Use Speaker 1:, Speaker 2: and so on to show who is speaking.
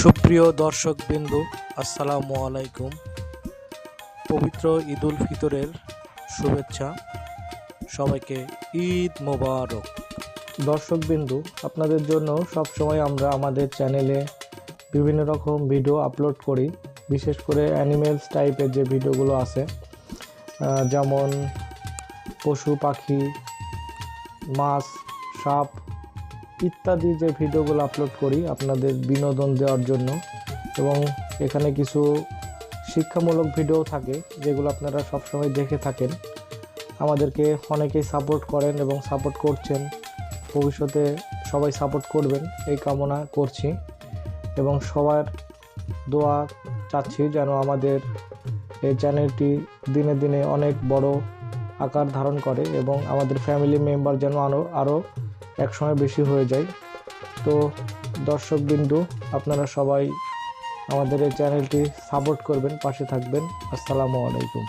Speaker 1: সুপ্রিয় দর্শক বিন্দু আসসালামু আলাইকুম। পবিত্র ঈদুল ফিতরের শুভেচ্ছা, সবাইকে ঈদ মোবারক। দর্শক বিন্দু আপনাদের জন্য সবসময় আমরা আমাদের চ্যানেলে বিভিন্ন রকম ভিডিও আপলোড করি, বিশেষ করে অ্যানিমেলস টাইপের যে ভিডিওগুলো আছে যেমন পশু, পাখি, মাছ, সাপ ইত্যাদি যে ভিডিওগুলো আপলোড করি আপনাদের বিনোদন দেওয়ার জন্য এবং এখানে কিছু শিক্ষামূলক ভিডিও থাকে যেগুলো আপনারা সবসময় দেখে থাকেন। আমাদেরকে অনেকেই সাপোর্ট করেন এবং সাপোর্ট করছেন। ভবিষ্যতে সবাই সাপোর্ট করবেন, এই কামনা করছি এবং সবার দোয়া চাচ্ছি যেন আমাদের এই চ্যানেলটি দিনে দিনে অনেক বড় আকার ধারণ করে এবং আমাদের ফ্যামিলি মেম্বার যেন আরও আরও একসময় বেশি হয়ে যায়। তো দর্শকবিন্দু, আপনারা সবাই আমাদের এই চ্যানেলটি সাপোর্ট করবেন, পাশে থাকবেন। আসসালামু আলাইকুম।